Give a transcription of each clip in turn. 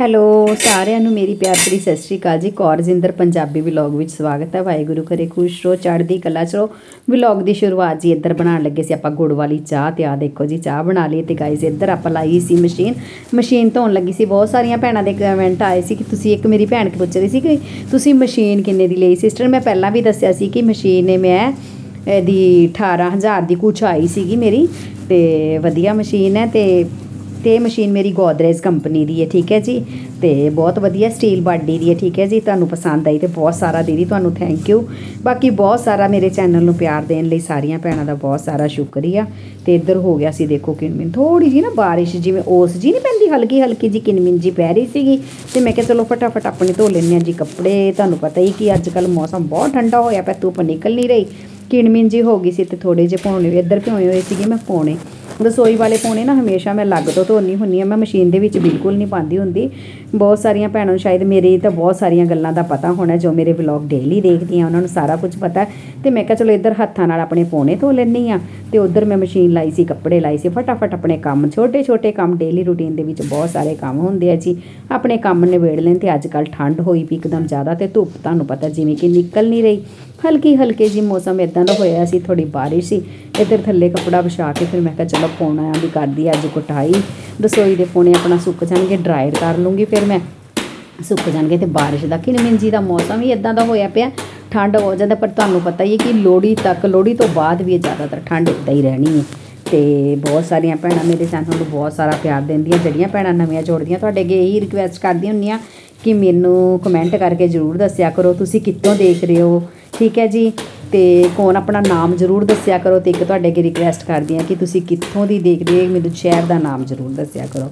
Hello, ਸਾਰਿਆਂ ਨੂੰ ਮੇਰੀ ਪਿਆਰ ਭਰੀ ਸਤਿ ਸ਼੍ਰੀ ਅਕਾਲ ਜੀ। ਕੌਰਜਿੰਦਰ ਪੰਜਾਬੀ ਵਲੌਗ ਵਿੱਚ ਸਵਾਗਤ ਹੈ। ਵਾਹਿਗੁਰੂ ਕਰੇ ਖੁਸ਼ ਰਹੋ, ਚੜ੍ਹਦੀ ਕਲਾ ਚ ਰਹੋ। ਵਲੌਗ ਦੀ ਸ਼ੁਰੂਆਤ ਜੀ ਇੱਧਰ ਬਣਾਉਣ ਲੱਗੇ ਸੀ ਆਪਾਂ ਗੁੜ ਵਾਲੀ ਚਾਹ ਤੇ। ਆ ਦੇਖੋ ਜੀ, ਚਾਹ ਬਣਾ ਲਈ ਤੇ ਗਾਇਜ਼ ਇੱਧਰ ਆਪਾਂ ਲਾਈ ਸੀ ਮਸ਼ੀਨ। ਮਸ਼ੀਨ ਧੋਣ ਲੱਗੀ ਸੀ। ਬਹੁਤ ਸਾਰੀਆਂ ਭੈਣਾਂ ਦੇ ਕਮੈਂਟ ਆਏ ਸੀ ਕਿ ਤੁਸੀਂ ਇੱਕ ਮੇਰੀ ਭੈਣ ਪੁੱਛ ਰਹੀ ਸੀ ਕਿ ਤੁਸੀਂ ਮਸ਼ੀਨ ਕਿੰਨੇ ਦੀ ਲਈ? ਸਿਸਟਰ ਮੈਂ ਪਹਿਲਾਂ ਵੀ ਦੱਸਿਆ ਸੀ ਕਿ ਮਸ਼ੀਨ ਨੇ ਮੈਂ ਇਹਦੀ 18000 ਦੀ ਕੁਛ ਆਈ ਸੀਗੀ ਮੇਰੀ ਤੇ ਵਧੀਆ ਮਸ਼ੀਨ ਹੈ ਤੇ ਤੇ ਇਹ ਮਸ਼ੀਨ ਮੇਰੀ ਗੋਦਰੇਜ ਕੰਪਨੀ ਦੀ ਹੈ, ਠੀਕ ਹੈ ਜੀ? ਤੇ ਬਹੁਤ ਵਧੀਆ ਸਟੀਲ ਬਾਡੀ ਦੀ ਹੈ, ਠੀਕ ਹੈ ਜੀ? ਤੁਹਾਨੂੰ ਪਸੰਦ ਆਈ ਤੇ ਬਹੁਤ ਸਾਰਾ ਦੀਦੀ, ਤੁਹਾਨੂੰ ਥੈਂਕ ਯੂ ਬਾਕੀ ਬਹੁਤ ਸਾਰਾ ਮੇਰੇ ਚੈਨਲ ਨੂੰ ਪਿਆਰ ਦੇਣ ਲਈ ਸਾਰੀਆਂ ਭੈਣਾਂ ਦਾ ਬਹੁਤ ਸਾਰਾ ਸ਼ੁਕਰੀਆ। ਤੇ ਇੱਧਰ ਹੋ ਗਿਆ ਸੀ, ਦੇਖੋ ਕਿਨਮਿਨ ਥੋੜੀ ਜੀ ਨਾ ਬਾਰਿਸ਼ ਜਿਵੇਂ ਉਸ ਜੀ ਨਹੀਂ ਪੈਂਦੀ ਹਲਕੀ ਹਲਕੀ ਜੀ ਕਿਨਮਿਨ ਜੀ ਪੈ ਰਹੀ ਸੀਗੀ। ਤੇ ਮੈਂ ਕਿਹਾ ਚਲੋ ਫਟਾਫਟ ਆਪਣੇ ਧੋ ਲੈਂਦੇ ਹਾਂ ਜੀ ਕੱਪੜੇ। ਤੁਹਾਨੂੰ ਪਤਾ ਹੀ ਕਿ ਅੱਜ ਕੱਲ ਮੌਸਮ ਬਹੁਤ ਠੰਡਾ ਹੋਇਆ ਪਿਆ, ਧੁੱਪ ਨਿਕਲ ਨਹੀਂ ਰਹੀ। ਕਿਣਮਿਣ ਜੀ ਹੋ ਗਈ ਸੀ ਤੇ ਥੋੜੇ ਜਿਹੇ ਪਾਉਣੇ ਇੱਧਰ ਭਿਓਏ ਹੋਏ ਸੀਗੇ, ਮੈਂ ਪਾਉਣੇ ਰਸੋਈ ਵਾਲੇ ਪਾਉਣੇ ਨਾ ਹਮੇਸ਼ਾ ਮੈਂ ਲੱਗ ਤੋਂ ਧੋਨੀ ਹੁੰਨੀ ਆ। ਮੈਂ ਮਸ਼ੀਨ ਦੇ ਵਿੱਚ ਬਿਲਕੁਲ ਨਹੀਂ ਪਾਉਂਦੀ ਹੁੰਦੀ। ਬਹੁਤ ਸਾਰੀਆਂ ਭੈਣਾਂ ਨੂੰ ਸ਼ਾਇਦ ਮੇਰੀ ਤਾਂ ਬਹੁਤ ਸਾਰੀਆਂ ਗੱਲਾਂ ਦਾ ਪਤਾ ਹੋਣਾ ਜੋ ਮੇਰੇ ਵਲੌਗ ਡੇਲੀ ਦੇਖਦੀਆਂ, ਉਹਨਾਂ ਨੂੰ ਸਾਰਾ ਕੁਝ ਪਤਾ। ਹੈ। ਤੇ ਮੈਂ ਕਿਹਾ ਚਲੋ ਇੱਧਰ ਹੱਥਾਂ ਨਾਲ ਆਪਣੇ ਪਾਉਣੇ ਧੋ ਲੈਣੀ ਆ ਤੇ ਉੱਧਰ ਮੈਂ ਮਸ਼ੀਨ ਲਾਈ ਸੀ, ਕੱਪੜੇ ਲਾਈ ਸੀ। ਫਟਾਫਟ ਆਪਣੇ ਕੰਮ ਛੋਟੇ ਛੋਟੇ ਕੰਮ ਡੇਲੀ ਰੂਟੀਨ ਦੇ ਵਿੱਚ ਬਹੁਤ ਸਾਰੇ ਕੰਮ ਹੁੰਦੇ ਆ ਜੀ। ਆਪਣੇ ਕੰਮ ਨਿਬੇੜ ਲੈਣ ਤੇ ਅੱਜ ਕੱਲ ਠੰਡ ਹੋਈ ਵੀ ਇੱਕਦਮ ਜ਼ਿਆਦਾ ਤੇ ਧੁੱਪ ਤੁਹਾਨੂੰ ਪਤਾ ਜਿਵੇਂ ਕਿ ਨਿਕਲ ਨਹੀਂ ਰਹੀ। ਹਲਕੀ ਹਲਕੇ ਜੀ ਮੌਸਮ ਇਦਾਂ ਦਾ ਹੋਇਆ ਸੀ ਥੋੜੀ ਬਾਰਿਸ਼ ਸੀ। ਇੱਧਰ ਥੱਲੇ ਕੱਪੜਾ ਵਿਛਾ ਕੇ ਫਿਰ ਮੈਂ ਕਿਹਾ ਚਲੋ ਪੌਣਾ ਵੀ ਕਰਦੀ ਅੱਜ ਕਟਾਈ, ਰਸੋਈ ਦੇ ਪੌਣੇ ਆਪਣਾ ਸੁੱਕ ਜਾਣਗੇ ਡਰਾਈਡ ਕਰ ਲੂੰਗੀ ਫਿਰ ਮੈਂ। ਸੁੱਕ ਜਾਣਗੇ ਤੇ ਬਾਰਿਸ਼ ਦਾ ਕਿਣਮਿੰਜੀ ਦਾ ਮੌਸਮ ਹੀ ਇਦਾਂ ਦਾ ਹੋਇਆ ਪਿਆ। ਠੰਡ ਹੋ ਜਾਂਦਾ ਪਰ ਤੁਹਾਨੂੰ ਪਤਾ ਹੀ ਹੈ ਕਿ ਲੋਹੜੀ ਤੱਕ, ਲੋਹੜੀ ਤੋਂ ਬਾਅਦ ਵੀ ਇਹ ਜ਼ਿਆਦਾਤਰ ਠੰਡ ਇੱਦਾਂ ਹੀ ਰਹਿਣੀ ਹੈ। ਤੇ ਬਹੁਤ ਸਾਰੀਆਂ ਭੈਣਾਂ ਮੇਰੇ ਚੈਨਲ ਨੂੰ ਬਹੁਤ ਸਾਰਾ ਪਿਆਰ ਦਿੰਦੀਆਂ, ਜਿਹੜੀਆਂ ਭੈਣਾਂ ਨਵੀਆਂ ਜੋੜਦੀਆਂ, ਤੁਹਾਡੇ ਅੱਗੇ ਇਹੀ ਰਿਕੁਐਸਟ ਕਰਦੀ ਹੁੰਨੀ ਆ ਕਿ ਮੈਨੂੰ ਕਮੈਂਟ ਕਰਕੇ ਜ਼ਰੂਰ ਦੱਸਿਆ ਕਰੋ, ਤੁਸੀਂ ਕਿੱਥੋਂ ਦੇਖ ਰਹੇ ਹੋ? ਠੀਕ ਹੈ ਜੀ। ਤੇ ਕੌਣ ਆਪਣਾ ਨਾਮ ਜ਼ਰੂਰ ਦੱਸਿਆ ਕਰੋ ਤੇ ਇੱਕ ਤੁਹਾਡੇ ਅੱਗੇ ਰਿਕੁਐਸਟ ਕਰਦੀ ਹਾਂ ਕਿ ਤੁਸੀਂ ਕਿੱਥੋਂ ਦੀ ਦੇਖਦੇ ਹੋ ਮੈਨੂੰ ਸ਼ਹਿਰ ਦਾ ਨਾਮ ਜ਼ਰੂਰ ਦੱਸਿਆ ਕਰੋ।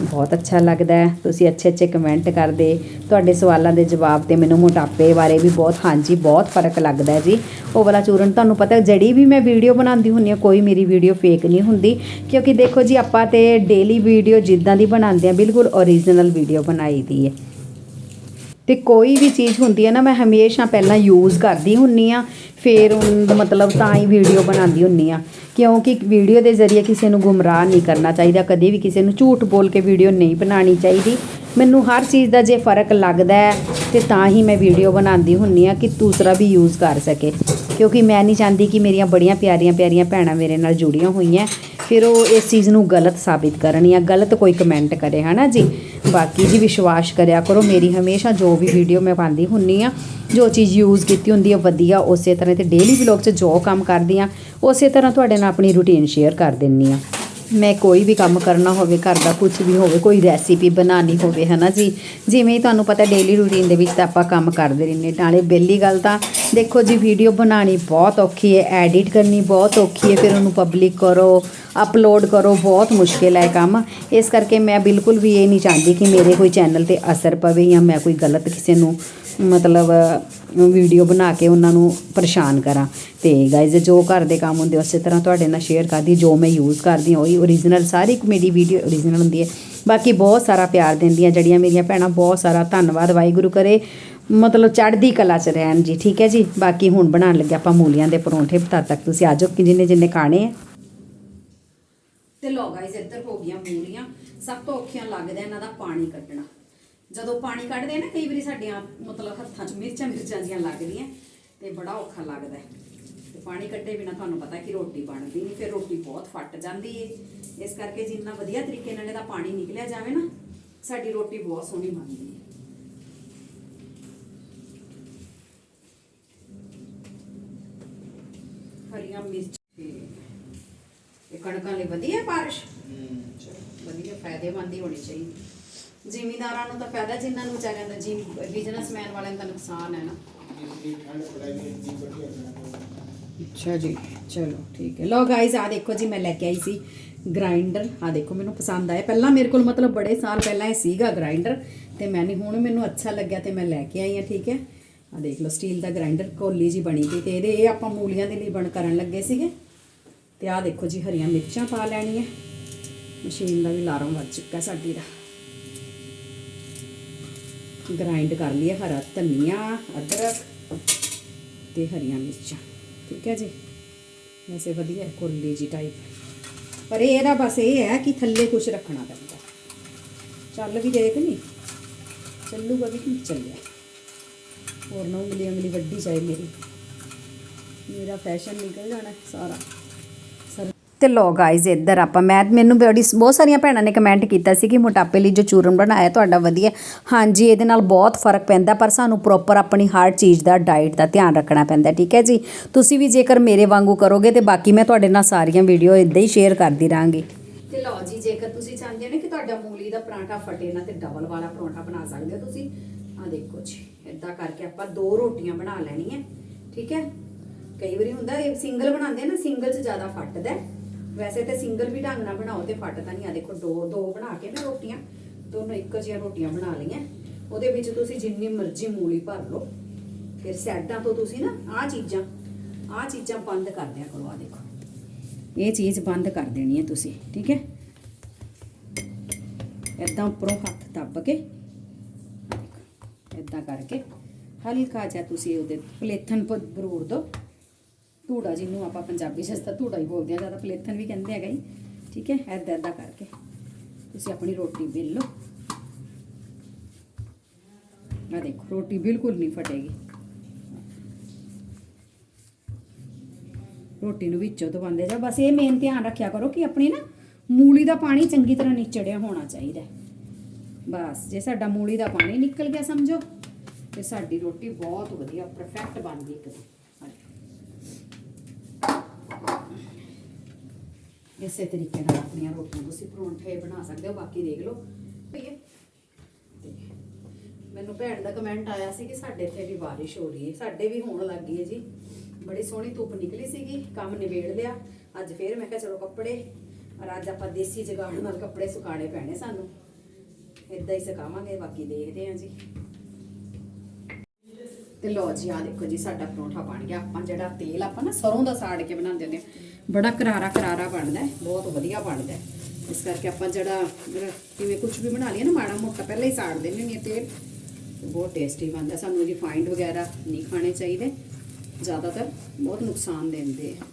ਬਹੁਤ ਅੱਛਾ ਲੱਗਦਾ ਹੈ, ਤੁਸੀਂ ਅੱਛੇ ਅੱਛੇ ਕਮੈਂਟ ਕਰਦੇ। ਤੁਹਾਡੇ ਸਵਾਲਾਂ ਦੇ ਜਵਾਬ ਤੇ ਮੈਨੂੰ ਮੋਟਾਪੇ ਬਾਰੇ ਵੀ ਬਹੁਤ, ਹਾਂਜੀ, ਬਹੁਤ ਫ਼ਰਕ ਲੱਗਦਾ ਹੈ ਜੀ। ਉਹ ਵਾਲਾ ਚੂਰਨ, ਤੁਹਾਨੂੰ ਪਤਾ ਜਿਹੜੀ ਵੀ ਮੈਂ ਵੀਡੀਓ ਬਣਾਉਂਦੀ ਹੁੰਨੀ ਆ ਕੋਈ ਮੇਰੀ ਵੀਡੀਓ ਫੇਕ ਨਹੀਂ ਹੁੰਦੀ। ਕਿਉਂਕਿ ਦੇਖੋ ਜੀ, ਆਪਾਂ ਤੇ ਡੇਲੀ ਵੀਡੀਓ ਜਿੱਦਾਂ ਦੀ ਬਣਾਉਂਦੇ ਆ ਬਿਲਕੁਲ ਓਰੀਜਨਲ ਵੀਡੀਓ ਬਣਾਈ ਦੀ ਹੈ। ਤੇ ਕੋਈ ਵੀ ਚੀਜ਼ ਹੁੰਦੀ ਹੈ ਨਾ, ਮੈਂ ਹਮੇਸ਼ਾ ਪਹਿਲਾਂ ਯੂਜ਼ ਕਰਦੀ ਹੁੰਨੀ ਆ, ਫਿਰ ਮਤਲਬ ਤਾਂ ਹੀ ਵੀਡੀਓ ਬਣਾਉਂਦੀ ਹੁੰਨੀ ਆ। ਕਿਉਂਕਿ ਵੀਡੀਓ ਦੇ ਜ਼ਰੀਏ ਕਿਸੇ ਨੂੰ ਗੁੰਮਰਾਹ ਨਹੀਂ ਕਰਨਾ ਚਾਹੀਦਾ, ਕਦੇ ਵੀ ਕਿਸੇ ਨੂੰ ਝੂਠ ਬੋਲ ਕੇ ਵੀਡੀਓ ਨਹੀਂ ਬਣਾਉਣੀ ਚਾਹੀਦੀ। ਮੈਨੂੰ ਹਰ ਚੀਜ਼ ਦਾ ਜੇ ਫ਼ਰਕ ਲੱਗਦਾ ਹੈ, ਤੇ ਤਾਂ ਹੀ ਮੈਂ ਵੀਡੀਓ ਬਣਾਉਂਦੀ ਹੁੰਨੀ ਆ ਕਿ ਦੂਸਰਾ ਵੀ ਯੂਜ਼ ਕਰ ਸਕੇ। ਕਿਉਂਕਿ ਮੈਂ ਨਹੀਂ ਚਾਹੁੰਦੀ ਕਿ ਮੇਰੀਆਂ ਬੜੀਆਂ ਪਿਆਰੀਆਂ ਪਿਆਰੀਆਂ ਭੈਣਾਂ ਮੇਰੇ ਨਾਲ ਜੁੜੀਆਂ ਹੋਈਆਂ ਫਿਰ ਉਹ ਇਸ ਚੀਜ਼ ਨੂੰ ਗਲਤ ਸਾਬਿਤ ਕਰਨ ਜਾਂ ਗਲਤ ਕੋਈ ਕਮੈਂਟ ਕਰੇ, ਹਨਾ ਜੀ? ਬਾਕੀ ਜੀ ਵਿਸ਼ਵਾਸ ਕਰਿਆ ਕਰੋ, ਮੇਰੀ ਹਮੇਸ਼ਾ ਜੋ ਵੀ ਵੀਡੀਓ ਮੈਂ ਪਾਉਂਦੀ ਹੁੰਨੀ ਆ ਜੋ ਚੀਜ਼ ਯੂਜ਼ ਕੀਤੀ ਹੁੰਦੀ ਹੈ ਵਧੀਆ, ਉਸੇ ਤਰ੍ਹਾਂ ਤੇ ਡੇਲੀ ਵਲੌਗ 'ਚ ਜੋ ਕੰਮ ਕਰਦੀ ਆ ਉਸੇ ਤਰ੍ਹਾਂ ਤੁਹਾਡੇ ਨਾਲ ਆਪਣੀ ਰੁਟੀਨ ਸ਼ੇਅਰ ਕਰ ਦਿੰਨੀ ਆ ਮੈਂ ਕੋਈ ਵੀ ਕੰਮ ਕਰਨਾ ਹੋਵੇ, ਘਰ ਦਾ ਕੁਝ ਵੀ ਹੋਵੇ, ਕੋਈ ਰੈਸਿਪੀ ਬਣਾਉਣੀ ਹੋਵੇ ਹੈ ਨਾ ਜੀ? ਜਿਵੇਂ ਹੀ ਤੁਹਾਨੂੰ ਪਤਾ ਡੇਲੀ ਰੂਟੀਨ ਦੇ ਵਿੱਚ ਤਾਂ ਆਪਾਂ ਕੰਮ ਕਰਦੇ ਰਹਿੰਦੇ ਨਾਲੇ ਬੇਲੀ ਗੱਲ ਤਾਂ ਦੇਖੋ ਜੀ ਵੀਡੀਓ ਬਣਾਉਣੀ ਬਹੁਤ ਔਖੀ ਹੈ ਐਡਿਟ ਕਰਨੀ ਬਹੁਤ ਔਖੀ ਹੈ, ਫਿਰ ਉਹਨੂੰ ਪਬਲਿਕ ਕਰੋ ਅਪਲੋਡ ਕਰੋ, ਬਹੁਤ ਮੁਸ਼ਕਿਲ ਹੈ ਕੰਮ। ਇਸ ਕਰਕੇ ਮੈਂ ਬਿਲਕੁਲ ਵੀ ਇਹ ਨਹੀਂ ਚਾਹੁੰਦੀ ਕਿ ਮੇਰੇ ਕੋਈ ਚੈਨਲ ਤੇ ਅਸਰ ਪਵੇ ਜਾਂ ਮੈਂ ਕੋਈ ਗਲਤ ਕਿਸੇ ਨੂੰ ਮਤਲਬ ਵੀਡੀਓ ਬਣਾ ਕੇ ਉਹਨਾਂ ਨੂੰ ਪਰੇਸ਼ਾਨ ਕਰਾਂ। ਤੇ ਗਾਇਜ਼ ਜੋ ਘਰ ਦੇ ਕੰਮ ਹੁੰਦੇ ਉਸੇ ਤਰ੍ਹਾਂ ਤੁਹਾਡੇ ਨਾਲ ਸ਼ੇਅਰ ਕਰਦੀ, ਜੋ ਮੈਂ ਯੂਜ਼ ਕਰਦੀ ਹਾਂ ਉਹੀ ਓਰੀਜਨਲ ਸਾਰੀ ਮੇਰੀ ਵੀਡੀਓ ਓਰੀਜਨਲ ਹੁੰਦੀ ਹੈ। ਬਾਕੀ ਬਹੁਤ ਸਾਰਾ ਪਿਆਰ ਦਿੰਦੀਆਂ ਜਿਹੜੀਆਂ ਮੇਰੀਆਂ ਭੈਣਾਂ, ਬਹੁਤ ਸਾਰਾ ਧੰਨਵਾਦ, ਵਾਹਿਗੁਰੂ ਕਰੇ। ਮਤਲਬ ਚੜ੍ਹਦੀ ਕਲਾ ਚ ਰਹਿਣ ਜੀ, ਠੀਕ ਹੈ ਜੀ? ਬਾਕੀ ਹੁਣ ਬਣਾਉਣ ਲੱਗੇ ਆਪਾਂ ਮੂਲੀਆਂ ਦੇ ਪਰੌਂਠੇ, ਤਦ ਤੱਕ ਤੁਸੀਂ ਆਜੋ ਕਿ ਜਿੰਨੇ ਜਿੰਨੇ ਖਾਣੇ ਆ। ਤੇ ਲੋ ਗਾਇਜ਼ ਇੱਧਰ ਹੋ ਗਈਆਂ ਮੂਲੀਆਂ। ਸਭ ਤੋਂ ਔਖੀਆਂ ਲੱਗਦਾ ਇਹਨਾਂ ਦਾ ਪਾਣੀ ਕੱਢਣਾ। ਜਦੋਂ ਪਾਣੀ ਕੱਢਦੇ ਆ ਨਾ ਕਈ ਵਾਰੀ ਸਾਡੀਆਂ ਮਤਲਬ ਹੱਥਾਂ 'ਚ ਮਿਰਚਾਂ ਮਿਰਚਾਂ ਜੀਆਂ ਲੱਗਦੀਆਂ ਤੇ ਬੜਾ ਔਖਾ ਲੱਗਦਾ ਹੈ। ਤੇ ਪਾਣੀ ਕੱਢੇ ਬਿਨਾ ਤੁਹਾਨੂੰ ਪਤਾ ਕਿ ਰੋਟੀ ਬਣਦੀ ਨਹੀਂ ਫਿਰ ਰੋਟੀ ਬਹੁਤ ਫੱਟ ਜਾਂਦੀ ਏ। ਇਸ ਕਰਕੇ ਜਿੰਨਾ ਵਧੀਆ ਤਰੀਕੇ ਨਾਲ ਇਹਦਾ ਪਾਣੀ ਨਿਕਲਿਆ ਜਾਵੇ ਨਾ ਸਾਡੀ ਰੋਟੀ ਬਹੁਤ ਸੋਹਣੀ ਬਣਦੀ ਹੈ ਹਰੀਆਂ ਮਿਰਚ ਇਹ ਕਣਕਾਂ ਲਈ ਵਧੀਆ ਬਾਰਿਸ਼ ਵਧੀਆ ਫਾਇਦੇਮੰਦ ਹੀ ਹੋਣੀ ਚਾਹੀਦੀ। ਜ਼ਿਮੀਦਾਰਾਂ ਨੂੰ ਤਾਂ ਫਾਇਦਾ ਜਿਨ੍ਹਾਂ ਨੂੰ ਵਿਚਾਰਿਆਂ ਦਾ ਜੀ ਬਿਜ਼ਨਸਮੈਨ ਵਾਲਿਆਂ ਦਾ ਨੁਕਸਾਨ ਹੈ ਨਾ। ਅੱਛਾ ਜੀ, ਚਲੋ ਠੀਕ ਹੈ। ਲਓ ਗਾਇਜ਼ ਆ ਦੇਖੋ ਜੀ, ਮੈਂ ਲੈ ਕੇ ਆਈ ਸੀ ਗ੍ਰਾਈਂਡਰ ਆ ਦੇਖੋ, ਮੈਨੂੰ ਪਸੰਦ ਆਇਆ। ਪਹਿਲਾਂ ਮੇਰੇ ਕੋਲ ਮਤਲਬ ਬੜੇ ਸਾਲ ਪਹਿਲਾਂ ਇਹ ਸੀਗਾ ਗ੍ਰਾਈਂਡਰ ਤੇ ਮੈਨੇ ਹੁਣ ਮੈਨੂੰ ਅੱਛਾ ਲੱਗਿਆ ਤੇ ਮੈਂ ਲੈ ਕੇ ਆਈ ਆ ਠੀਕ ਹੈ। ਆ ਦੇਖ ਲਓ ਸਟੀਲ ਦਾ ਗ੍ਰਾਈਂਡਰ ਕੋਲੀ ਜੀ ਬਣੀ ਤੀ ਤੇ ਇਹਦੇ, ਇਹ ਆਪਾਂ ਮੂਲੀਆਂ ਦੇ ਲਈ ਬਣ ਕਰਨ ਲੱਗੇ ਸੀਗੇ। ਤੇ ਆ ਦੇਖੋ ਜੀ, ਹਰੀਆਂ ਮਿਰਚਾਂ ਪਾ ਲੈਣੀਆਂ। ਮਸ਼ੀਨ ਦਾ ਵੀ ਲਾਰਮ ਵੱਜ ਚੁੱਕਾ ਸਾਡੀ ਦਾ। ਗ੍ਰਾਈਂਡ ਕਰ ਲਈਏ ਹਰਾ ਧਨੀਆ ਅਦਰਕ ਤੇ ਹਰੀਆਂ ਮਿਰਚਾਂ। ਠੀਕ ਹੈ ਜੀ? ਵੈਸੇ ਵਧੀਆ ਹੈ, ਕੋਲੀ ਜੀ ਟਾਈਪ ਪਰ ਇਹਦਾ ਬਸ ਇਹ ਹੈ ਕਿ ਥੱਲੇ ਕੁਝ ਰੱਖਣਾ ਪੈਂਦਾ। ਚੱਲ ਵੀ ਦੇਖ ਨਹੀਂ? ਚੱਲੂਗਾ ਵੀ ਨਹੀਂ ਚੱਲਿਆ? ਹੋਰ ਨਾ ਉਂਗਲੀ ਉਂਗਲੀ ਵੱਡੀ ਚਾਹੀ ਮੇਰੀ। ਮੇਰਾ ਫੈਸ਼ਨ ਨਿਕਲ ਜਾਣਾ ਸਾਰਾ। ਤੇ ਲੋ ਗਾਇਜ਼ ਇੱਧਰ ਆਪਾਂ, ਮੈਂ, ਮੈਨੂੰ ਬੜੀ ਬਹੁਤ ਸਾਰੀਆਂ ਭੈਣਾਂ ਨੇ ਕਮੈਂਟ ਕੀਤਾ ਸੀ ਕਿ ਮੋਟਾਪੇ ਲਈ ਜੋ ਚੂਰਨ ਬਣਾਇਆ ਤੁਹਾਡਾ ਵਧੀਆ ਹਾਂਜੀ, ਇਹਦੇ ਨਾਲ ਬਹੁਤ ਫ਼ਰਕ ਪੈਂਦਾ, ਪਰ ਸਾਨੂੰ ਪ੍ਰੋਪਰ ਆਪਣੀ ਹਰ ਚੀਜ਼ ਦਾ ਡਾਈਟ ਦਾ ਧਿਆਨ ਰੱਖਣਾ ਪੈਂਦਾ, ਠੀਕ ਹੈ ਜੀ? ਤੁਸੀਂ ਵੀ ਜੇਕਰ ਮੇਰੇ ਵਾਂਗੂ ਕਰੋਗੇ ਤੇ ਬਾਕੀ ਮੈਂ ਤੁਹਾਡੇ ਨਾਲ ਸਾਰੀਆਂ ਵੀਡੀਓ ਇਦਾਂ ਹੀ ਸ਼ੇਅਰ ਕਰਦੀ ਰਹਾਂਗੀ। ਤੇ ਲਓ ਜੀ, ਜੇਕਰ ਤੁਸੀਂ ਚਾਹੁੰਦੇ ਹੋ ਨਾ ਕਿ ਤੁਹਾਡਾ ਮੂਲੀ ਦਾ ਪਰਾਂਠਾ ਫਟੇ ਨਾ ਤੇ ਡਬਲ ਵਾਲਾ ਪਰਾਂਠਾ ਬਣਾ ਸਕਦੇ ਹੋ ਤੁਸੀਂ ਆ ਦੇਖੋ ਜੀ ਇਦਾਂ ਕਰਕੇ ਆਪਾਂ ਦੋ ਰੋਟੀਆਂ ਬਣਾ ਲੈਣੀਆਂ, ਠੀਕ ਹੈ? ਕਈ ਵਾਰੀ ਹੁੰਦਾ, ਇਹ ਸਿੰਗਲ ਬਣਾਉਂਦੇ ਨਾ ਸਿੰਗਲ 'ਚ ਜ਼ਿਆਦਾ ਫਟਦਾ ਹੈ। ਵੈਸੇ ਤੇ ਸਿੰਗਲ ਵੀ ਢੰਗ ਨਾਲ ਬਣਾਓ ਤੇ ਫਟਦਾ ਨਹੀਂ ਆ ਦੇਖੋ, ਦੋ ਦੋ ਬਣਾ ਕੇ ਨਾ ਰੋਟੀਆਂ, ਦੋਨੋਂ ਇੱਕੋ ਜਿਹੀਆਂ ਰੋਟੀਆਂ ਬਣਾ ਲਈਆਂ। ਉਹਦੇ ਵਿੱਚ ਤੁਸੀਂ ਜਿੰਨੀ ਮਰਜ਼ੀ ਮੂਲੀ ਭਰ ਲਓ। ਫਿਰ ਸਾਈਡਾਂ ਤੋਂ ਤੁਸੀਂ ਨਾ ਆਹ ਚੀਜ਼ਾਂ ਆਹ ਚੀਜ਼ਾਂ ਬੰਦ ਕਰ ਦਿਆ ਕਰੋ ਆ ਦੇਖੋ। ਇਹ ਚੀਜ਼ ਬੰਦ ਕਰ ਦੇਣੀ ਹੈ ਤੁਸੀਂ, ਠੀਕ ਹੈ? ਇਦਾਂ ਉੱਪਰੋਂ ਹੱਥ ਦੱਬ ਕੇ ਇਦਾਂ ਕਰਕੇ ਹਲਕਾ ਜਿਹਾ ਤੁਸੀਂ ਉਹਦੇ ਪਲੇਥਨ ਪਰ ਬਰੂਰ ਦੋ ਧੂੜਾ ਜਿਹਨੂੰ ਆਪਾਂ ਪੰਜਾਬੀ 'ਚ ਤਾਂ ਧੂੜਾ ਹੀ ਬੋਲਦੇ ਆ ਜ਼ਿਆਦਾ ਪਲੇਥਨ ਵੀ ਕਹਿੰਦੇ ਹੈਗਾ ਜੀ। ਠੀਕ ਹੈ ਇਦਾਂ ਇਦਾਂ ਕਰਕੇ। ਤੁਸੀਂ ਆਪਣੀ ਰੋਟੀ ਵੇਲ ਲਓ। ਆ ਦੇਖੋ, ਰੋਟੀ ਬਿਲਕੁਲ ਨਹੀਂ ਫਟੇਗੀ। ਰੋਟੀ ਨੂੰ ਵਿੱਚੋਂ ਦਬਾਉਂਦੇ ਜਾ ਬਸ ਇਹ ਮੇਨ ਧਿਆਨ ਰੱਖਿਆ ਕਰੋ ਕਿ ਆਪਣੀ ਨਾ ਮੂਲੀ ਦਾ ਪਾਣੀ ਚੰਗੀ ਤਰ੍ਹਾਂ ਨਿਚੜਿਆ ਹੋਣਾ ਚਾਹੀਦਾ ਬਸ, ਜੇ ਸਾਡਾ ਮੂਲੀ ਦਾ ਪਾਣੀ ਨਿਕਲ ਗਿਆ, ਸਮਝੋ। ਤੇ ਸਾਡੀ ਰੋਟੀ ਬਹੁਤ ਵਧੀਆ ਪਰਫੈਕਟ ਬਣ ਗਈ ਇੱਕਦਮ ਇਸੇ ਤਰੀਕੇ ਨਾਲ ਆਪਣੀਆਂ ਰੋਟੀਆਂ ਤੁਸੀਂ ਪਰੌਂਠੇ ਬਣਾ ਸਕਦੇ ਹੋ, ਬਾਕੀ ਦੇਖ ਲਓ। ਠੀਕ ਹੈ ਮੈਨੂੰ ਭੈਣ ਦਾ ਕਮੈਂਟ ਆਇਆ ਸੀ ਕਿ ਸਾਡੇ ਇੱਥੇ ਵੀ ਬਾਰਿਸ਼ ਹੋ ਰਹੀ ਹੈ। ਸਾਡੇ ਵੀ ਹੋਣ ਲੱਗ ਗਈ ਹੈ ਜੀ। ਬੜੀ ਸੋਹਣੀ ਧੁੱਪ ਨਿਕਲੀ ਸੀਗੀ, ਕੰਮ ਨਿਬੇੜ ਲਿਆ। ਅੱਜ ਫੇਰ ਮੈਂ ਕਿਹਾ ਚਲੋ ਕੱਪੜੇ ਔਰ ਅੱਜ ਆਪਾਂ ਦੇਸੀ ਜਗਾੜ ਨਾਲ ਕੱਪੜੇ ਸੁਕਾਣੇ ਪੈਣੇ ਸਾਨੂੰ। ਇਦਾਂ ਹੀ ਸੁਕਾਵਾਂਗੇ, ਬਾਕੀ ਦੇਖਦੇ ਹਾਂ ਜੀ। ਤੇ ਲੋ ਜੀ ਆ ਦੇਖੋ ਜੀ, ਸਾਡਾ ਪਰੌਂਠਾ ਬਣ ਗਿਆ। ਆਪਾਂ ਜਿਹੜਾ ਤੇਲ ਆਪਾਂ ਨਾ ਸਰੋਂ ਦਾ ਸਾੜ ਕੇ ਬਣਾਉਂਦੇ ਹੁੰਦੇ ਆ ਬੜਾ ਕਰਾਰਾ ਕਰਾਰਾ ਬਣਦਾ ਬਹੁਤ ਵਧੀਆ ਬਣਦਾ ਇਸ ਕਰਕੇ ਆਪਾਂ ਜਿਹੜਾ ਕਿਵੇਂ ਕੁਝ ਵੀ ਬਣਾ ਲਈਏ ਨਾ, ਮਾੜਾ ਮੋਟਾ ਪਹਿਲਾਂ ਹੀ ਸਾੜ ਦਿੰਦੇ ਹੁੰਦੇ ਆ ਤੇਲ। ਬਹੁਤ ਟੇਸਟੀ ਬਣਦਾ, ਸਾਨੂੰ ਰਿਫਾਈਂਡ ਵਗੈਰਾ ਨਹੀਂ ਖਾਣੇ ਚਾਹੀਦੇ। ਜ਼ਿਆਦਾਤਰ ਬਹੁਤ ਨੁਕਸਾਨ ਦਿੰਦੇ ਆ।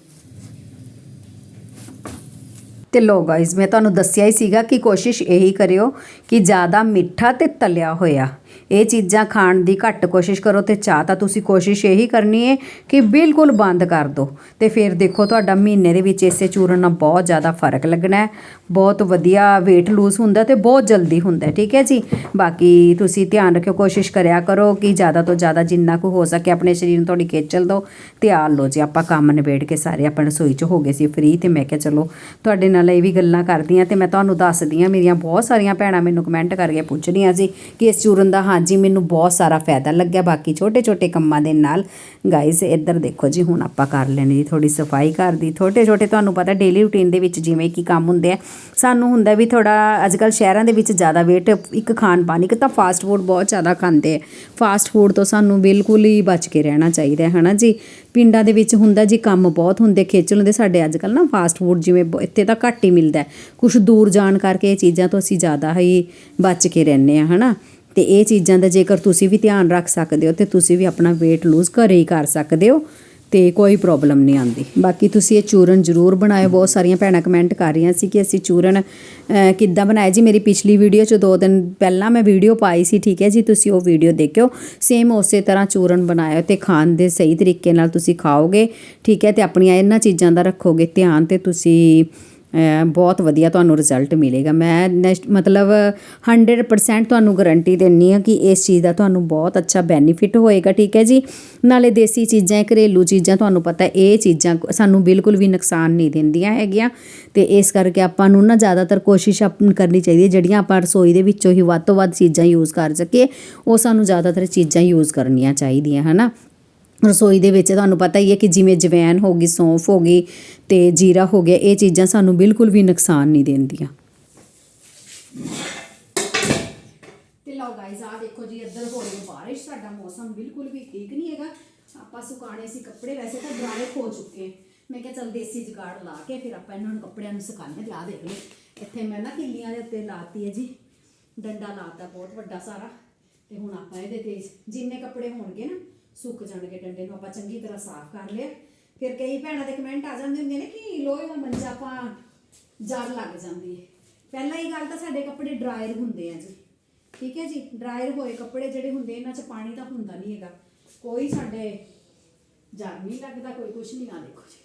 ਤੇ ਲੋ ਗਾਇਜ਼ ਮੈਂ ਤੁਹਾਨੂੰ ਦੱਸਿਆ ਹੀ ਸੀਗਾ ਕਿ ਕੋਸ਼ਿਸ਼ ਇਹੀ ਕਰਿਓ ਕਿ ਜ਼ਿਆਦਾ ਮਿੱਠਾ ਤੇ ਤਲਿਆ ਹੋਇਆ ਇਹ ਚੀਜ਼ਾਂ ਖਾਣ ਦੀ ਘੱਟ ਕੋਸ਼ਿਸ਼ ਕਰੋ ਤੇ ਚਾਹ ਤਾਂ ਤੁਸੀਂ ਕੋਸ਼ਿਸ਼ ਇਹੀ ਕਰਨੀ ਹੈ ਕਿ ਬਿਲਕੁਲ ਬੰਦ ਕਰ ਦਿਓ ਤੇ ਫਿਰ ਦੇਖੋ ਤੁਹਾਡਾ ਮਹੀਨੇ ਦੇ ਵਿੱਚ ਇਸੇ ਚੂਰਨ ਨਾਲ ਬਹੁਤ ਜ਼ਿਆਦਾ ਫ਼ਰਕ ਲੱਗਣਾ ਹੈ। ਬਹੁਤ ਵਧੀਆ weight lose ਹੁੰਦਾ ਤੇ ਬਹੁਤ ਜਲਦੀ ਹੁੰਦਾ, ਠੀਕ ਹੈ ਜੀ? ਬਾਕੀ ਤੁਸੀਂ ਧਿਆਨ ਰੱਖਿਓ, ਕੋਸ਼ਿਸ਼ ਕਰਿਆ ਕਰੋ ਕਿ ਜ਼ਿਆਦਾ ਤੋਂ ਜ਼ਿਆਦਾ ਜਿੰਨਾ ਕੁ ਹੋ ਸਕੇ ਆਪਣੇ ਸਰੀਰ ਨੂੰ ਥੋੜੀ ਖੇਚਲ ਦਿਓ ਤੇ ਆ ਲਓ ਜੀ। ਆਪਾਂ ਕੰਮ ਨਿਬੇੜ ਕੇ ਸਾਰੇ ਆਪਾਂ ਰਸੋਈ 'ਚ ਹੋ ਗਏ ਸੀ ਫ੍ਰੀ ਤੇ ਮੈਂ ਕਿਹਾ ਚਲੋ ਤੁਹਾਡੇ ਨਾਲ ਇਹ ਵੀ ਗੱਲਾਂ ਕਰਦੀਆਂ ਤੇ ਮੈਂ ਤੁਹਾਨੂੰ ਦੱਸਦੀ ਹਾਂ। ਮੇਰੀਆਂ ਬਹੁਤ ਸਾਰੀਆਂ ਭੈਣਾਂ ਮੈਨੂੰ ਕਮੈਂਟ ਕਰਕੇ ਪੁੱਛ ਰਹੀਆਂ ਸੀ ਕਿ ਇਸ ਚੂਰਨ ਦਾ ਹਾਂਜੀ, ਮੈਨੂੰ ਬਹੁਤ ਸਾਰਾ ਫਾਇਦਾ ਲੱਗਿਆ। ਬਾਕੀ ਛੋਟੇ ਛੋਟੇ ਕੰਮਾਂ ਦੇ ਨਾਲ। ਗਾਇਸ ਇੱਧਰ ਦੇਖੋ ਜੀ, ਹੁਣ ਆਪਾਂ ਕਰ ਲੈਣੀ ਜੀ ਥੋੜੀ ਸਫ਼ਾਈ ਘਰ ਦੀ। ਛੋਟੇ ਛੋਟੇ ਤੁਹਾਨੂੰ ਪਤਾ ਡੇਲੀ ਰੂਟੀਨ ਦੇ ਵਿੱਚ ਜਿਵੇਂ ਕਿ ਕੰਮ ਹੁੰਦੇ ਆ, ਸਾਨੂੰ ਹੁੰਦਾ ਵੀ ਥੋੜਾ ਅੱਜਕੱਲ ਸ਼ਹਿਰਾਂ ਦੇ ਵਿੱਚ ਜ਼ਿਆਦਾ ਵੇਟ ਇੱਕ ਖਾਣ ਪਾਣ, ਇੱਕ ਤਾਂ ਫਾਸਟ ਫੂਡ ਬਹੁਤ ਜ਼ਿਆਦਾ ਖਾਂਦੇ ਆ। ਫਾਸਟ ਫੂਡ ਤੋਂ ਸਾਨੂੰ ਬਿਲਕੁਲ ਹੀ ਬਚ ਕੇ ਰਹਿਣਾ ਚਾਹੀਦਾ ਹੈ, ਹਨਾ ਜੀ? ਪਿੰਡਾਂ ਦੇ ਵਿੱਚ ਹੁੰਦਾ ਜੀ, ਕੰਮ ਬਹੁਤ ਹੁੰਦੇ, ਖੇਚਲ ਹੁੰਦੇ। ਸਾਡੇ ਅੱਜ ਅੱਜਕੱਲ ਨਾ ਫਾਸਟ ਫੂਡ ਜਿਵੇਂ ਬ- ਇੱਥੇ ਤਾਂ ਘੱਟ ਹੀ ਮਿਲਦਾ ਕੁਝ ਦੂਰ ਜਾਣ ਕਰਕੇ ਇਹ ਚੀਜ਼ਾਂ ਤੋਂ ਅਸੀਂ ਜ਼ਿਆਦਾ ਹੀ ਬਚ ਕੇ ਰਹਿੰਦੇ ਆ ਹਨਾ? ਤੇ ਇਹ ਚੀਜ਼ਾਂ ਦਾ ਜੇਕਰ ਤੁਸੀਂ ਵੀ ਧਿਆਨ ਰੱਖ ਸਕਦੇ ਹੋ ਤੇ ਤੁਸੀਂ ਵੀ ਆਪਣਾ weight lose ਘਰੇ ਹੀ ਕਰ ਸਕਦੇ ਹੋ, ਤੇ ਕੋਈ ਪ੍ਰੋਬਲਮ ਨਹੀਂ ਆਉਂਦੀ। ਬਾਕੀ ਤੁਸੀਂ ਇਹ ਚੂਰਨ ਜ਼ਰੂਰ ਬਣਾਇਓ। ਬਹੁਤ ਸਾਰੀਆਂ ਭੈਣਾਂ ਕਮੈਂਟ ਕਰ ਰਹੀਆਂ ਸੀ ਕਿ ਅਸੀਂ ਚੂਰਨ ਕਿੱਦਾਂ ਬਣਾਇਆ ਜੀ। ਮੇਰੀ ਪਿਛਲੀ ਵੀਡੀਓ 'ਚ ਦੋ ਦਿਨ ਪਹਿਲਾਂ ਮੈਂ ਵੀਡੀਓ ਪਾਈ ਸੀ, ਠੀਕ ਹੈ ਜੀ। ਤੁਸੀਂ ਉਹ ਵੀਡੀਓ ਦੇਖਿਓ। ਸੇਮ ਉਸੇ ਤਰ੍ਹਾਂ ਚੂਰਨ ਬਣਾਇਓ ਤੇ ਖਾਣ ਦੇ ਸਹੀ ਤਰੀਕੇ ਨਾਲ ਤੁਸੀਂ ਖਾਓਗੇ, ਠੀਕ ਹੈ। ਤੇ ਆਪਣੀਆਂ ਇਹਨਾਂ ਚੀਜ਼ਾਂ ਦਾ ਰੱਖੋਗੇ ਧਿਆਨ ਤੇ ਤੁਸੀਂ ਬਹੁਤ ਵਧੀਆ ਤੁਹਾਨੂੰ ਰਿਜ਼ਲਟ ਮਿਲੇਗਾ। ਮੈਂ ਨੈਕਸਟ ਮਤਲਬ 100% ਤੁਹਾਨੂੰ ਗਾਰੰਟੀ ਦਿੰਨੀ ਆ ਕਿ ਇਸ ਚੀਜ਼ ਦਾ ਤੁਹਾਨੂੰ ਬਹੁਤ ਅੱਛਾ ਬੈਨੀਫਿਟ ਹੋਏਗਾ, ਠੀਕ ਹੈ ਜੀ? ਨਾਲੇ ਦੇਸੀ ਚੀਜ਼ਾਂ, ਘਰੇਲੂ ਚੀਜ਼ਾਂ, ਤੁਹਾਨੂੰ ਪਤਾ ਇਹ ਚੀਜ਼ਾਂ ਸਾਨੂੰ ਬਿਲਕੁਲ ਵੀ ਨੁਕਸਾਨ ਨਹੀਂ ਦਿੰਦੀਆਂ ਹੈਗੀਆਂ। ਤੇ ਇਸ ਕਰਕੇ ਆਪਾਂ ਨੂੰ ਨਾ ਜ਼ਿਆਦਾਤਰ ਕੋਸ਼ਿਸ਼ ਆਪਣੀ ਕਰਨੀ ਚਾਹੀਦੀ ਹੈ, ਜਿਹੜੀਆਂ ਆਪਾਂ ਰਸੋਈ ਦੇ ਵਿੱਚੋਂ ਹੀ ਵੱਧ ਤੋਂ ਵੱਧ ਚੀਜ਼ਾਂ ਯੂਜ਼ ਕਰ ਸਕੀਏ, ਉਹ ਸਾਨੂੰ ਜ਼ਿਆਦਾਤਰ ਚੀਜ਼ਾਂ ਯੂਜ਼ ਕਰਨੀਆਂ ਚਾਹੀਦੀਆਂ, ਹਨਾ? ਰਸੋਈ ਦੇ ਵਿੱਚ ਤੁਹਾਨੂੰ ਪਤਾ ਹੀ ਹੈ ਕਿ ਜਿਵੇਂ ਜਵੈਨ ਹੋ ਗਈ, ਸੌਂਫ ਹੋ ਗਈ ਤੇ ਜੀਰਾ ਹੋ ਗਿਆ, ਇਹ ਚੀਜ਼ਾਂ ਸਾਨੂੰ ਬਿਲਕੁਲ ਵੀ ਨੁਕਸਾਨ ਨਹੀਂ ਦਿੰਦੀਆਂ। ਤੇ ਲਓ ਗਾਇਜ਼ ਆ ਦੇਖੋ ਜੀ, ਇੱਧਰ ਹੋ ਰਹੀ ਬਾਰਿਸ਼, ਸਾਡਾ ਮੌਸਮ ਬਿਲਕੁਲ ਵੀ ਠੀਕ ਨਹੀਂ ਹੈਗਾ। ਆਪਾਂ ਸੁਕਾਣੇ ਸੀ ਕੱਪੜੇ, ਵੈਸੇ ਤਾਂ ਡਰਾਈ ਹੋ ਚੁੱਕੇ। ਮੈਂ ਕਿਹਾ ਚਲ ਦੇਸੀ ਜੁਗਾੜ ਲਾ ਕੇ ਫਿਰ ਆਪਾਂ ਇਹਨਾਂ ਨੂੰ ਕੱਪੜਿਆਂ ਨੂੰ ਸੁਕਾਣੇ ਤੇ ਆ ਦੇਖ ਲਓ। ਇੱਥੇ ਮੈਂ ਨਾ ਕਿੱਲੀਆਂ ਦੇ ਉੱਤੇ ਲਾਤੀ ਹੈ ਜੀ, ਡੰਡਾ ਲਾਤਾ ਬਹੁਤ ਵੱਡਾ ਸਾਰਾ। ਤੇ ਹੁਣ ਆਪਾਂ ਇਹਦੇ ਤੇ ਜਿੰਨੇ ਕੱਪੜੇ ਹੋਣਗੇ ਨਾ ਸੁੱਕ ਜਾਣਗੇ ਡੰਡੇ ਨੂੰ, ਆਪਾਂ ਚੰਗੀ ਤਰ੍ਹਾਂ ਸਾਫ਼ ਕਰ ਲਿਆ। ਫਿਰ ਕਈ ਭੈਣਾਂ ਦੇ ਕਮੈਂਟ ਆ ਜਾਂਦੇ ਹੁੰਦੇ ਨੇ ਕਿ ਲੋਹੇ ਦਾ ਮੰਜਾ ਆਪਾਂ ਜਰ ਲੱਗ ਜਾਂਦੀ ਹੈ ਪਹਿਲਾਂ ਹੀ ਗੱਲ ਤਾਂ ਸਾਡੇ ਕੱਪੜੇ ਡਰਾਇਰ ਹੁੰਦੇ ਆ ਜੀ। ਠੀਕ ਹੈ ਜੀ? ਡਰਾਇਰ ਹੋਏ ਕੱਪੜੇ ਜਿਹੜੇ ਹੁੰਦੇ, ਇਹਨਾਂ 'ਚ ਪਾਣੀ ਤਾਂ ਹੁੰਦਾ ਨਹੀਂ ਹੈਗਾ। ਕੋਈ ਸਾਡੇ ਜਰ ਨਹੀਂ ਲੱਗਦਾ, ਕੋਈ ਕੁਛ ਨਹੀਂ। ਆ ਦੇਖੋ ਜੀ।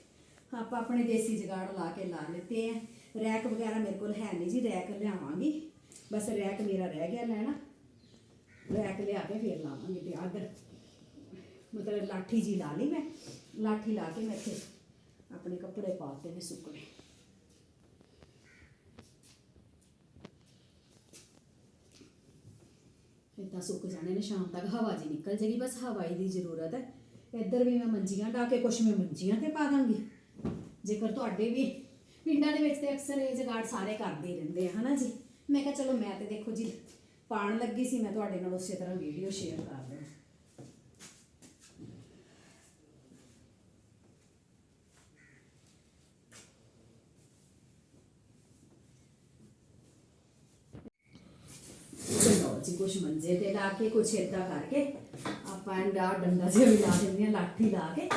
ਆਪਾਂ ਆਪਣੇ ਦੇਸੀ ਜਗਾੜ ਲਾ ਕੇ ਲਾ ਲਿੱਤੇ ਆ। ਰੈਕ ਵਗੈਰਾ ਮੇਰੇ ਕੋਲ ਹੈ ਨਹੀਂ ਜੀ, ਰੈਕ ਲਿਆਵਾਂਗੀ। ਬਸ ਰੈਕ ਮੇਰਾ ਰਹਿ ਗਿਆ ਲੈਣਾ। ਰੈਕ ਲਿਆ ਕੇ ਫੇਰ ਲਾਵਾਂਗੇ ਤੇ ਆਦਰ। ਮਤਲਬ ਲਾਠੀ ਜੀ ਲਾ ਲਈ ਮੈਂ, ਲਾਠੀ ਲਾ ਕੇ ਮੈਂ ਇੱਥੇ ਆਪਣੇ ਕੱਪੜੇ ਪਾਤੇ ਨੇ ਸੁੱਕਣੇ। ਇਦਾਂ ਸੁੱਕ ਜਾਣੇ ਨੇ, ਸ਼ਾਮ ਤੱਕ ਹਵਾ ਜੀ ਨਿਕਲ ਜੇਗੀ ਬਸ ਹਵਾਈ ਦੀ ਜ਼ਰੂਰਤ ਹੈ। ਇੱਧਰ ਵੀ ਮੈਂ ਮੰਜੀਆਂ ਢਾ ਕੇ ਕੁਛ ਮੈਂ ਮੰਜੀਆਂ ਤੇ ਪਾ ਦਾਂਗੀ। ਜੇਕਰ ਤੁਹਾਡੇ ਵੀ ਪਿੰਡਾਂ ਦੇ ਵਿੱਚ ਤੇ ਅਕਸਰ ਇਹ ਜਗਾੜ ਸਾਰੇ ਕਰਦੇ ਰਹਿੰਦੇ ਆ, ਹਨਾ ਜੀ? ਮੈਂ ਕਿਹਾ ਚਲੋ ਮੈਂ ਤੇ ਦੇਖੋ ਜੀ ਪਾਣ ਲੱਗੀ ਸੀ, ਮੈਂ ਤੁਹਾਡੇ ਨਾਲ ਉਸੇ ਤਰ੍ਹਾਂ ਵੀਡੀਓ ਸ਼ੇਅਰ ਕਰ ਦਿਆਂ ਕੁਛ ਮੰਜੇ ਤੇ ਲਾ ਕੇ, ਕੁਛ ਏਦਾਂ ਕਰਕੇ ਆਪਾਂ ਇਹਦਾ ਡੰਡਾ ਜਿਹਾ ਵੀ ਲਾ ਦਿੰਦੇ ਆ ਲਾਠੀ ਲਾ ਕੇ।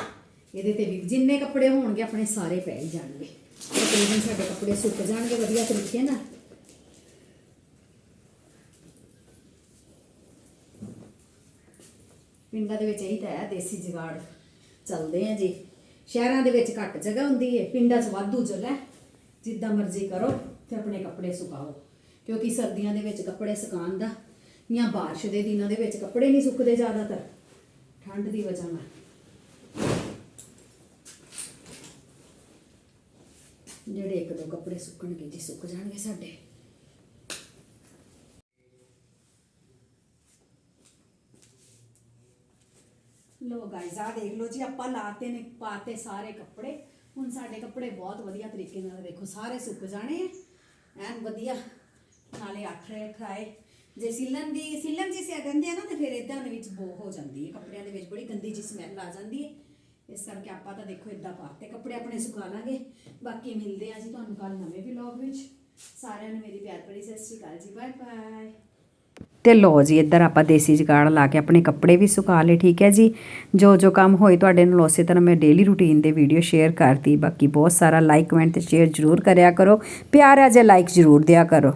ਇਹਦੇ ਤੇ ਵੀ ਜਿੰਨੇ ਕੱਪੜੇ ਹੋਣਗੇ, ਆਪਣੇ ਸਾਰੇ ਪੈ ਹੀ ਜਾਣਗੇ। ਤਕਰੀਬਨ ਸਾਡੇ ਕੱਪੜੇ ਸੁੱਕ ਜਾਣਗੇ, ਵਧੀਆ ਤਰੀਕੇ ਨਾਲ। ਪਿੰਡਾਂ ਦੇ ਵਿੱਚ ਇਹੀ ਤਾਂ ਹੈ, ਦੇਸੀ ਜੁਗਾੜ ਚੱਲਦੇ ਆ ਜੀ। ਸ਼ਹਿਰਾਂ ਦੇ ਵਿੱਚ ਘੱਟ ਜਗ੍ਹਾ ਹੁੰਦੀ ਹੈ ਪਿੰਡਾਂ 'ਚ ਵਾਧੂ ਜਗ੍ਹਾ ਜਿੱਦਾਂ ਮਰਜ਼ੀ ਕਰੋ ਤੇ ਆਪਣੇ ਕੱਪੜੇ ਸੁਕਾਓ। ਕਿਉਂਕਿ ਸਰਦੀਆਂ ਦੇ ਵਿੱਚ ਕੱਪੜੇ ਸੁਕਾਉਣ ਦਾ ਜਾਂ ਬਾਰਿਸ਼ ਦੇ ਦਿਨਾਂ ਦੇ ਵਿੱਚ ਕੱਪੜੇ ਨਹੀਂ ਸੁੱਕਦੇ ਜ਼ਿਆਦਾਤਰ। ਠੰਡ ਦੀ ਵਜ੍ਹਾ ਨਾਲ। ਜਿਹੜੇ ਇੱਕ ਦੋ ਕੱਪੜੇ ਸੁੱਕਣਗੇ ਜੀ, ਸੁੱਕ ਜਾਣਗੇ ਸਾਡੇ। ਲੋ ਗਾਇਜ਼ ਆ ਦੇਖ ਲਓ ਜੀ, ਆਪਾਂ ਲਾਤੇ ਨੇ, ਪਾਤੇ ਸਾਰੇ ਕੱਪੜੇ। ਹੁਣ ਸਾਡੇ ਕੱਪੜੇ ਬਹੁਤ ਵਧੀਆ ਤਰੀਕੇ ਨਾਲ ਦੇਖੋ, ਸਾਰੇ ਸੁੱਕ ਜਾਣੇ ਐਨ ਵਧੀਆ। ਨਾਲੇ ਆਖਰੇ ਖਾਏ ਜੇ ਸਿਲਨ ਦੀ, ਸਿਲਨ ਜੀ ਸਿਆ ਕਹਿੰਦੇ ਆ ਨਾ, ਤੇ ਫਿਰ ਇਦਾਂ ਦੇ ਵਿੱਚ ਬੋ ਹੋ ਜਾਂਦੀ ਹੈ। ਕੱਪੜਿਆਂ ਦੇ ਵਿੱਚ ਬੜੀ ਗੰਦੀ ਜੀ ਸਮੈਲ ਆ ਜਾਂਦੀ ਹੈ। ਇਸ ਕਰਕੇ ਆਪਾਂ ਤਾਂ ਦੇਖੋ ਇਦਾਂ ਪਾਤੇ ਕੱਪੜੇ ਆਪਣੇ ਸੁਕਾ ਲਾਂਗੇ। ਬਾਕੀ ਮਿਲਦੇ ਆ ਜੀ ਤੁਹਾਨੂੰ ਕੱਲ ਨਵੇਂ ਵਲੌਗ ਵਿੱਚ। ਸਾਰਿਆਂ ਨੂੰ ਮੇਰੀ ਪਿਆਰ ਭਰੀ ਸਤਿ ਸ਼੍ਰੀ ਅਕਾਲ ਜੀ। ਬਾਏ ਬਾਏ ਤੇ ਲੋ ਜੀ, ਇੱਧਰ ਆਪਾਂ ਦੇਸੀ ਜਗਾੜ ਲਾ ਕੇ ਆਪਣੇ ਕੱਪੜੇ ਵੀ ਸੁਕਾ ਲਏ, ਠੀਕ ਹੈ ਜੀ? ਜੋ ਜੋ ਕੰਮ ਹੋਏ ਤੁਹਾਡੇ ਨਾਲ, ਉਸੇ ਤਰ੍ਹਾਂ ਮੈਂ ਡੇਲੀ ਰੂਟੀਨ ਦੇ ਵੀਡੀਓ ਸ਼ੇਅਰ ਕਰਤੀ। ਬਾਕੀ ਬਹੁਤ ਸਾਰਾ ਲਾਈਕ ਕਮੈਂਟ ਤੇ ਸ਼ੇਅਰ ਜ਼ਰੂਰ ਕਰਿਆ ਕਰੋ। ਪਿਆਰ ਹੈ ਜੇ ਲਾਈਕ ਜ਼ਰੂਰ ਦਿਆ ਕਰੋ।